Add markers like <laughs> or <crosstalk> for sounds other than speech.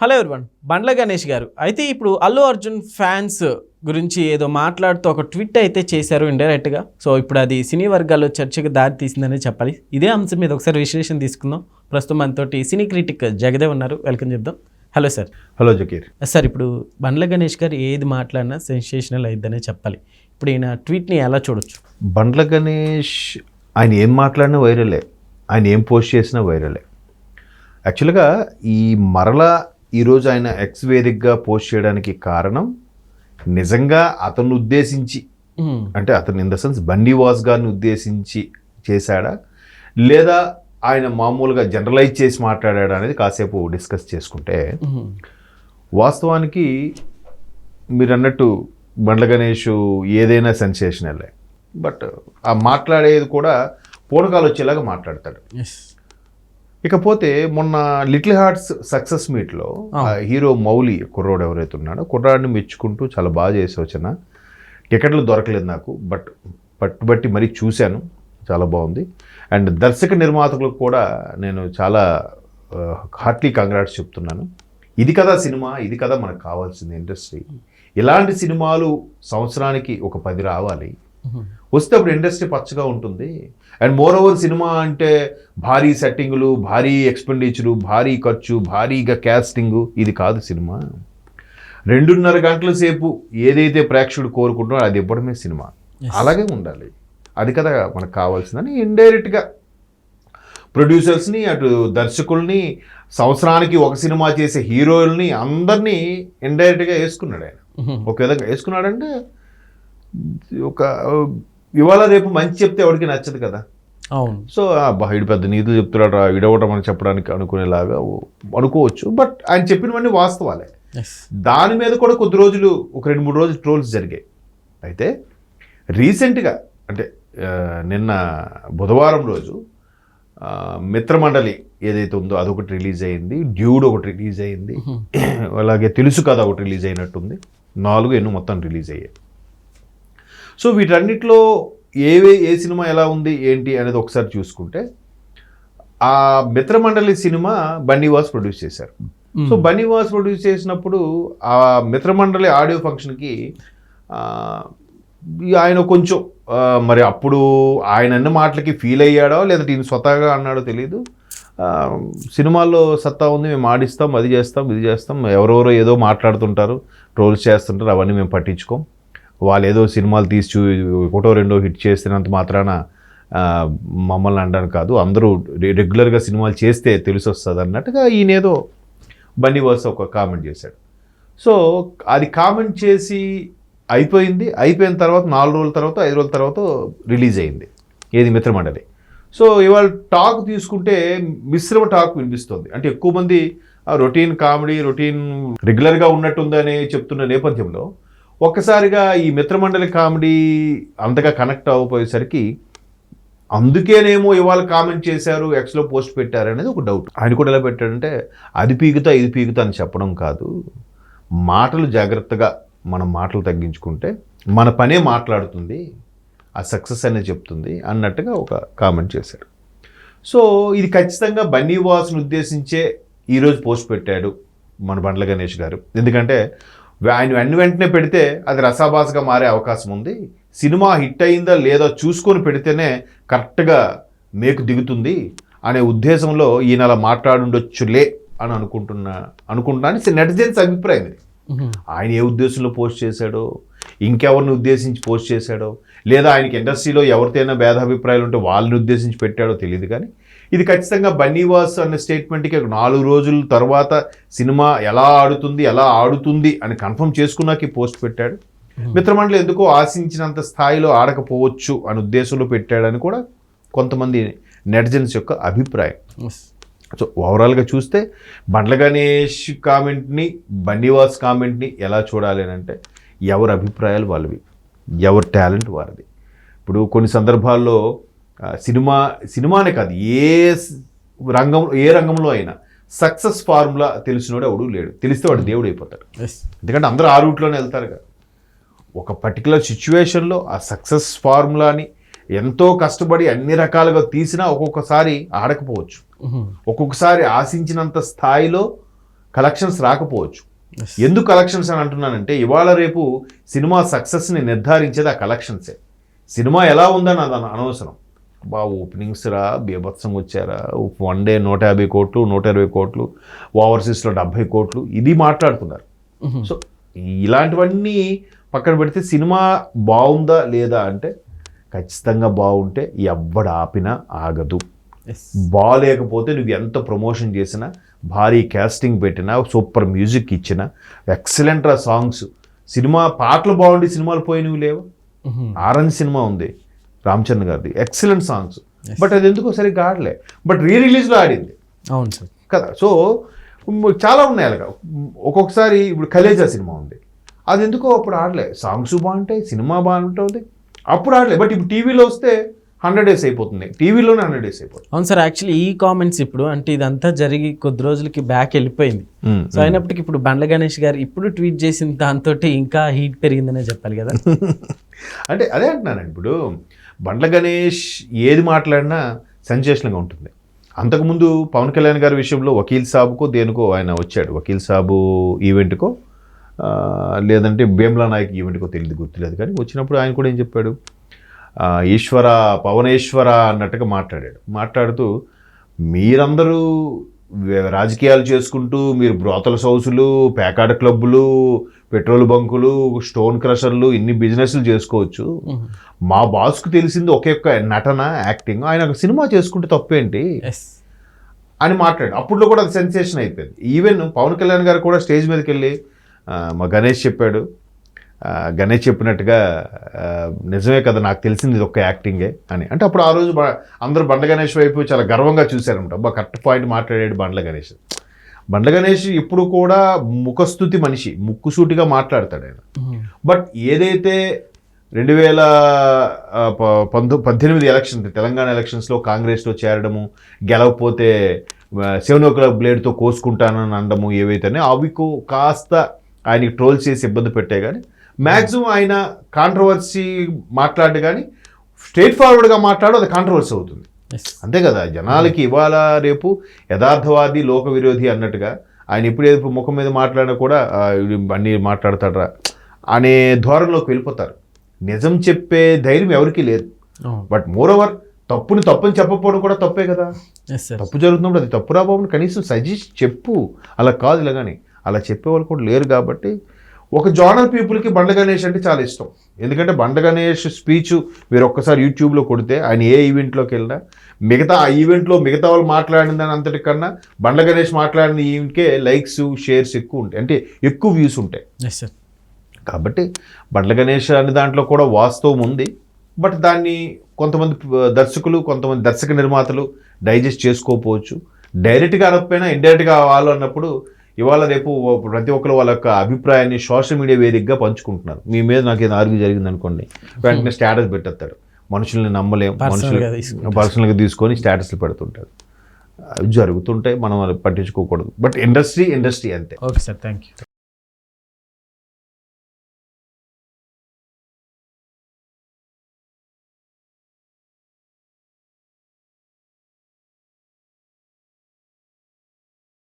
Hello everyone Bandla Ganesh గారు. అయితే ఇప్పుడు అల్లు అర్జున్ ఫ్యాన్స్ గురించి ఏదో మాట్లాడుతూ ఒక ట్వీట్ అయితే చేశారు ఇండైరెక్ట్గా. సో ఇప్పుడు అది సినీ వర్గాల్లో చర్చకు దారి తీసిందని చెప్పాలి. ఇదే అంశం మీద ఒకసారి విశ్లేషణ తీసుకుందాం. ప్రస్తుతం మనతోటి సినీ క్రిటిక్ జగదేవ్ ఉన్నారు. వెల్కమ్ చెప్దాం. Hello sir. Hello Zakir. Sir ఇప్పుడు బండ్ల గణేష్ గారు ఏది మాట్లాడినా సెన్సేషనల్ అయిద్దనే చెప్పాలి. ఇప్పుడు ఈయన ట్వీట్ని ఎలా చూడొచ్చు? బండ్ల గణేష్ ఆయన ఏం మాట్లాడినా వైరలే. ఆయన ఏం పోస్ట్ చేసినా వైరలే. యాక్చువల్గా ఈ మరలా ఈరోజు ఆయన ఎక్స్ వేదికగా పోస్ట్ చేయడానికి కారణం నిజంగా అతను ఉద్దేశించి. అంటే అతను ఇన్ ద సెన్స్ బండి వాస్ గారిని ఉద్దేశించి చేశాడా లేదా ఆయన మామూలుగా జనరలైజ్ చేసి మాట్లాడాడా అనేది కాసేపు డిస్కస్ చేసుకుంటే. వాస్తవానికి మీరు అన్నట్టు బండ్ల గణేష్ ఏదైనా సెన్సేషనలే బట్ ఆ మాట్లాడేది కూడా పూనకాలు వచ్చేలాగా మాట్లాడతాడు ఇకపోతే మొన్న లిటిల్ హార్ట్స్ సక్సెస్ మీట్లో హీరో మౌలి కుర్రోడు ఎవరైతే ఉన్నాడో కుర్రాడిని మెచ్చుకుంటూ చాలా బాగా చేసి వచ్చిన టికెట్లు దొరకలేదు నాకు బట్ పట్టుబట్టి మరీ చూశాను. చాలా బాగుంది. అండ్ దర్శక నిర్మాతలకు కూడా నేను చాలా హార్ట్లీ కంగ్రాట్స్ చెప్తున్నాను. ఇది కదా సినిమా ఇది కదా మనకు కావాల్సింది ఇండస్ట్రీ. ఇలాంటి సినిమాలు సంవత్సరానికి ఒక పది రావాలి. వస్తే అప్పుడు ఇండస్ట్రీ పచ్చగా ఉంటుంది. అండ్ మోర్ ఓవర్ సినిమా అంటే భారీ సెట్టింగులు భారీ ఎక్స్పెండిచరు భారీ ఖర్చు భారీగా క్యాస్టింగు ఇది కాదు సినిమా. రెండున్నర గంటల సేపు ఏదైతే ప్రేక్షకుడు కోరుకుంటున్నాడో అది ఇవ్వడమే సినిమా. అలాగే ఉండాలి. అది కదా మనకు కావాల్సిందని ఇండైరెక్ట్గా ప్రొడ్యూసర్స్ని అటు దర్శకుల్ని సంవత్సరానికి ఒక సినిమా చేసే హీరోల్ని అందరినీ ఇండైరెక్ట్గా వేసుకున్నాడు ఆయన. ఒక విధంగా వేసుకున్నాడంటే ఒక ఇవాళ రేపు మంచి చెప్తే ఎవరికి నచ్చదు కదా. అవును. సో వీడు పెద్ద నీతులు చెప్తున్నాడు రా వీడవటం అని చెప్పడానికి అనుకునేలాగా అనుకోవచ్చు. బట్ ఆయన చెప్పినవన్నీ వాస్తవాలే. దాని మీద కూడా కొద్ది రోజులు ఒక రెండు మూడు రోజులు ట్రోల్స్ జరిగాయి. అయితే రీసెంట్గా అంటే నిన్న బుధవారం రోజు మిత్రమండలి ఏదైతే ఉందో అదొకటి రిలీజ్ అయింది. డ్యూడ్ ఒకటి రిలీజ్ అయింది. అలాగే తెలుసు కదా ఒకటి రిలీజ్ అయినట్టుంది. నాలుగు ఎన్నో మొత్తం రిలీజ్ అయ్యాయి. సో వీటన్నిటిలో ఏవే ఏ సినిమా ఎలా ఉంది ఏంటి అనేది ఒకసారి చూసుకుంటే ఆ మిత్రమండలి సినిమా బన్నీవాస్ ప్రొడ్యూస్ చేశారు. సో బన్నీవాస్ ప్రొడ్యూస్ చేసినప్పుడు ఆ మిత్రమండలి ఆడియో ఫంక్షన్కి ఆయన కొంచెం మరి అప్పుడు ఆయన అన్న మాటలకి ఫీల్ అయ్యాడో లేదంటే ఈయన స్వతహాగా అన్నాడో తెలియదు సినిమాల్లో సత్తా ఉంది మేము ఆడిస్తాం అది చేస్తాం ఇది చేస్తాం ఎవరెవరో ఏదో మాట్లాడుతుంటారు ట్రోల్స్ చేస్తుంటారు అవన్నీ మేము పట్టించుకోం. వాళ్ళు ఏదో సినిమాలు తీసి చూ ఒకటో రెండో హిట్ చేసినంత మాత్రాన మమ్మల్ని అనడానికి కాదు అందరూ రెగ్యులర్గా సినిమాలు చేస్తే తెలిసి వస్తుంది అన్నట్టుగా ఈయన ఏదో బన్నీవాస్ ఒక కామెంట్ చేశాడు. సో అది కామెంట్ చేసి అయిపోయింది. అయిపోయిన తర్వాత నాలుగు రోజుల తర్వాత ఐదు రోజుల తర్వాత రిలీజ్ అయింది. ఏది మిత్రమండలి. సో ఇవాళ టాక్ తీసుకుంటే మిశ్రమ టాక్ వినిపిస్తుంది. అంటే ఎక్కువ మంది రొటీన్ కామెడీ రొటీన్ రెగ్యులర్గా ఉన్నట్టుందని చెప్తున్న నేపథ్యంలో ఒక్కసారిగా ఈ మిత్రమండలి కామెడీ అంతగా కనెక్ట్ అవ్వపోయేసరికి అందుకేనేమో ఇవాళ కామెంట్ చేశారు ఎక్స్లో పోస్ట్ పెట్టారు అనేది ఒక డౌట్. ఆయన కూడా ఎలా పెట్టాడంటే అది పీకుతా ఇది పీకుతా అని చెప్పడం కాదు. మాటలు జాగ్రత్తగా మనం మాటలు తగ్గించుకుంటే మన పనే మాట్లాడుతుంది ఆ సక్సెస్ అనేది చెప్తుంది అన్నట్టుగా ఒక కామెంట్ చేశాడు సో ఇది ఖచ్చితంగా బన్నీవాస్ను ఉద్దేశించే ఈరోజు పోస్ట్ పెట్టాడు మన బండ్ల గణేష్ గారు. ఎందుకంటే ఆయన వెంట వెంటనే పెడితే అది రసాభాసగా మారే అవకాశం ఉంది. సినిమా హిట్ అయిందా లేదా చూసుకొని పెడితేనే కరెక్ట్గా మేకు దిగుతుంది అనే ఉద్దేశంలో ఈయన అలా మాట్లాడుండొచ్చులే అని అనుకుంటున్నా అనుకుంటున్నాను. నెటిజన్స్ అభిప్రాయం ఇది. ఆయన ఏ ఉద్దేశంలో పోస్ట్ చేశాడో ఇంకెవరిని ఉద్దేశించి పోస్ట్ చేశాడో లేదా ఆయనకి ఇండస్ట్రీలో ఎవరితోనైనా భేదాభిప్రాయాలు ఉంటే వాళ్ళని ఉద్దేశించి పెట్టాడో తెలియదు కానీ ఇది ఖచ్చితంగా బన్నీవాస్ అనే స్టేట్మెంట్కి ఒక నాలుగు రోజుల తర్వాత సినిమా ఎలా ఆడుతుంది ఎలా ఆడుతుంది అని కన్ఫర్మ్ చేసుకున్నాక పోస్ట్ పెట్టాడు. మిత్రమండలి ఎందుకో ఆశించినంత స్థాయిలో ఆడకపోవచ్చు అనే ఉద్దేశంలో పెట్టాడని కూడా కొంతమంది నెటిజన్స్ యొక్క అభిప్రాయం. సో ఓవరాల్గా చూస్తే బండ్ల గణేష్ కామెంట్ని బన్నీవాస్ కామెంట్ని ఎలా చూడాలి అని అంటే ఎవరి అభిప్రాయాలు వాళ్ళవి ఎవరి టాలెంట్ వారిది. ఇప్పుడు కొన్ని సందర్భాల్లో సినిమా సినిమానే కాదు ఏ రంగం ఏ రంగంలో అయినా సక్సెస్ ఫార్ములా తెలిసినోడు ఎవడు లేడు. తెలిస్తే వాడు దేవుడు అయిపోతాడు. ఎందుకంటే అందరూ ఆ రూట్లోనే వెళ్తారు కదా. ఒక పర్టికులర్ సిచ్యువేషన్లో ఆ సక్సెస్ ఫార్ములాని ఎంతో కష్టపడి అన్ని రకాలుగా తీసినా ఒక్కొక్కసారి ఆడకపోవచ్చు. ఒక్కొక్కసారి ఆశించినంత స్థాయిలో కలెక్షన్స్ రాకపోవచ్చు. ఎందుకు కలెక్షన్స్ అని అంటున్నానంటే ఇవాళ రేపు సినిమా సక్సెస్ని నిర్ధారించేది ఆ కలెక్షన్సే సినిమా ఎలా ఉందని అది అన- అనవసరం. బా ఓపెనింగ్స్ రా బీభత్సంగా వచ్చారా? వన్ డే నూట యాభై కోట్లు నూట ఇరవై కోట్లు ఓవర్సీస్లో డెబ్భై కోట్లు ఇది మాట్లాడుతున్నారు. సో ఇలాంటివన్నీ పక్కన పెడితే సినిమా బాగుందా లేదా అంటే ఖచ్చితంగా బాగుంటే ఎవ్వడు ఆపినా ఆగదు. బాగాలేకపోతే నువ్వు ఎంత ప్రమోషన్ చేసినా భారీ క్యాస్టింగ్ పెట్టినా సూపర్ మ్యూజిక్ ఇచ్చినా ఎక్సలెంట్ రా సాంగ్స్ సినిమా పాటలు బాగుండి సినిమాలు పోయినవి లేవు. ఆరెంజ్ సినిమా ఉంది. రామచంద్ర గారిది. ఎక్సలెంట్ సాంగ్స్ బట్ అది ఎందుకో సరిగ్గా ఆడలే. బట్ రీ రిలీజ్లో ఆడింది. అవును సార్. కదా. సో చాలా ఉన్నాయి అలాగా. ఒక్కొక్కసారి ఇప్పుడు కలేజా సినిమా ఉంది. అది ఎందుకో అప్పుడు ఆడలే. సాంగ్స్ బాగుంటాయి సినిమా బాగుంటుంది. అప్పుడు ఆడలే. బట్ ఇప్పుడు టీవీలో వస్తే హండ్రెడ్ డేస్ అయిపోతుంది. టీవీలోనే హండ్రెడ్ డేస్ అయిపోతుంది. అవును సార్ యాక్చువల్లీ ఈ కామెంట్స్ ఇప్పుడు అంటే ఇదంతా జరిగి కొద్ది రోజులకి బ్యాక్ వెళ్ళిపోయింది. సో అయినప్పటికీ ఇప్పుడు బండ్ల గణేష్ గారు ఇప్పుడు ట్వీట్ చేసిన దాంతో ఇంకా హీట్ పెరిగిందనే చెప్పాలి కదా. <laughs> అంటే అదే అంటున్నాను ఇప్పుడు బండ్ల గణేష్ ఏది మాట్లాడినా సెన్సేషన్గా ఉంటుంది. అంతకుముందు పవన్ కళ్యాణ్ గారి విషయంలో వకీల్ సాబుకో దేనికో ఆయన వచ్చాడు. వకీల్ సాబు ఈవెంట్కో లేదంటే భీమ్లా నాయక్ ఈవెంట్కో తెలియదు గుర్తులేదు. కానీ వచ్చినప్పుడు ఆయన కూడా ఏం చెప్పాడు? ఈశ్వర పవనేశ్వర అన్నట్టుగా మాట్లాడాడు. మాట్లాడుతూ మీరందరూ రాజకీయాలు చేసుకుంటూ మీరు బ్రోతల సౌసులు పేకాట క్లబ్బులు పెట్రోల్ బంకులు స్టోన్ క్రషర్లు ఇన్ని బిజినెస్లు చేసుకోవచ్చు. మా బాస్కు తెలిసింది ఒకే ఒక్క నటన యాక్టింగ్ ఆయన ఒక సినిమా చేసుకుంటే తప్పేంటి? అని మాట్లాడు. అప్పుడు కూడా అది సెన్సేషన్ అయిపోయింది. ఈవెన్ పవన్ కళ్యాణ్ గారు కూడా స్టేజ్ మీదకి వెళ్ళి మా గణేష్ చెప్పాడు గణేష్ చెప్పినట్టుగా నిజమే కదా నాకు తెలిసింది ఇది ఒక్క యాక్టింగే అని. అంటే అప్పుడు ఆ రోజు అందరూ బండ్ల గణేష్ వైపు చాలా గర్వంగా చూశారనమాట అబ్బా కరెక్ట్ పాయింట్ మాట్లాడాడు బండ్ల గణేష్. బండ్ల గణేష్ ఇప్పుడు కూడా ముఖస్థుతి మనిషి ముక్కుసూటిగా మాట్లాడతాడు ఆయన. బట్ ఏదైతే రెండు వేల పంతొ పద్దెనిమిది ఎలక్షన్ తెలంగాణ ఎలక్షన్స్లో కాంగ్రెస్లో చేరడము గెలవకపోతే ఆ, శివనోకుల బ్లేడ్తో కోసుకుంటానని అనడము ఏవైతేనే అవి కాస్త ఆయనకి ట్రోల్ చేసి ఇబ్బంది పెట్టే కానీ మ్యాక్సిమం ఆయన కాంట్రవర్సీ మాట్లాడు కానీ స్ట్రైట్ ఫార్వర్డ్గా మాట్లాడు అది కాంట్రవర్సీ అవుతుంది. అంతే కదా జనాలకి ఇవాళ రేపు యథార్థవాది లోక విరోధి అన్నట్టుగా ఆయన ఎప్పుడు ఏదో ముఖం మీద మాట్లాడినా కూడా "ఆ, వీడు అన్నీ మాట్లాడతాడరా అనే ధోరణిలోకి వెళ్ళిపోతారు. నిజం చెప్పే ధైర్యం ఎవరికీ లేదు. బట్ మోర్ ఓవర్ తప్పుని తప్పని చెప్పకపోవడం కూడా తప్పే కదా. తప్పు జరుగుతున్నప్పుడు అది తప్పురా బాబుని కనీసం సజెస్ట్ చెప్పు. అలా కాదు ఇలా కానీ అలా చెప్పేవాళ్ళు కూడా లేరు కాబట్టి ఒక జోనల్ పీపుల్కి బండ గణేష్ అంటే చాలా ఇష్టం. ఎందుకంటే బండ గణేష్ స్పీచ్ మీరు ఒక్కసారి యూట్యూబ్లో కొడితే ఆయన ఏ ఈవెంట్లోకి వెళ్ళినా మిగతా ఆ ఈవెంట్లో మిగతా వాళ్ళు మాట్లాడిన దాని అంతటికన్నా బండ గణేష్ మాట్లాడిన ఈవెంట్కే లైక్స్ షేర్స్ ఎక్కువ ఉంటాయి. అంటే ఎక్కువ వ్యూస్ ఉంటాయి. ఎస్ సార్ కాబట్టి బండ్ల గణేష్ అనే దాంట్లో కూడా వాస్తవం ఉంది. బట్ దాన్ని కొంతమంది దర్శకులు కొంతమంది దర్శక నిర్మాతలు డైజెస్ట్ చేసుకోకపోవచ్చు. డైరెక్ట్గా అనకపోయినా ఇండైరెక్ట్గా వాళ్ళు అన్నప్పుడు ఇవాళ రేపు ప్రతి ఒక్కరు వాళ్ళ యొక్క అభిప్రాయాన్ని సోషల్ మీడియా వేదికగా పంచుకుంటున్నారు. మీ మీద నాకు ఏదో ఆర్గ్యూ జరిగింది అనుకోండి వెంటనే స్టేటస్ పెట్టేస్తాడు. మనుషుల్ని నమ్మలేం Personal మనుషులు. పర్సనల్గా తీసుకొని స్టేటస్లు పెడుతుంటారు. అవి జరుగుతుంటాయి మనం పట్టించుకోకూడదు. బట్ ఇండస్ట్రీ ఇండస్ట్రీ అంతే. Okay sir thank you